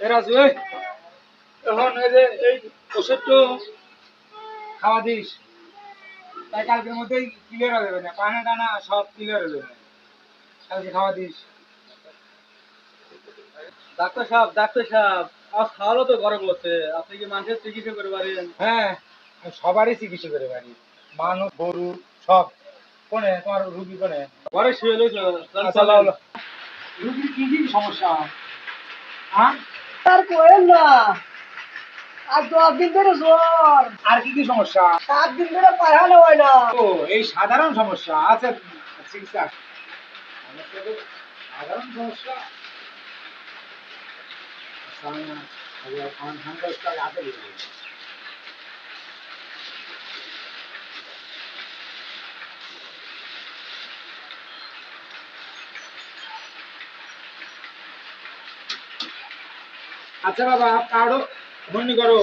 এ রাজু এখন এই যে এই ওষুধ খাওয়া দিস তাই কালকের মধ্যেই ক্লিয়ার হয়ে যাবে না। পানা টানা সব ক্লিয়ার হয়ে যাবে। কালকে খাওয়া দিস। ডাক্তার সাহেব ডাক্তার সাহেব আজ খাওয়ারও তো গরম হচ্ছে। আপনি কি মানুষের চিকিৎসা করে পারেন হ্যাঁ সবারই চিকিৎসা করে পারি মানুষ গরু সব। কোনে? তোমার রুগী কোনে? ঘরে শুয়ে লইছো আচ্ছা। রুগীর কি কি সমস্যা? হ্যাঁ আর কোয়েল না। আর দশ দিন ধরে জ্বর। আর কি কি সমস্যা? সাত দিন ধরে পায়খানা হয় না। ও এই সাধারণ সমস্যা। আচ্ছা চিকিৎসা। সাধারণ সমস্যা? খান খান আচ্ছা বাবা কার্ডও বন্দি করো।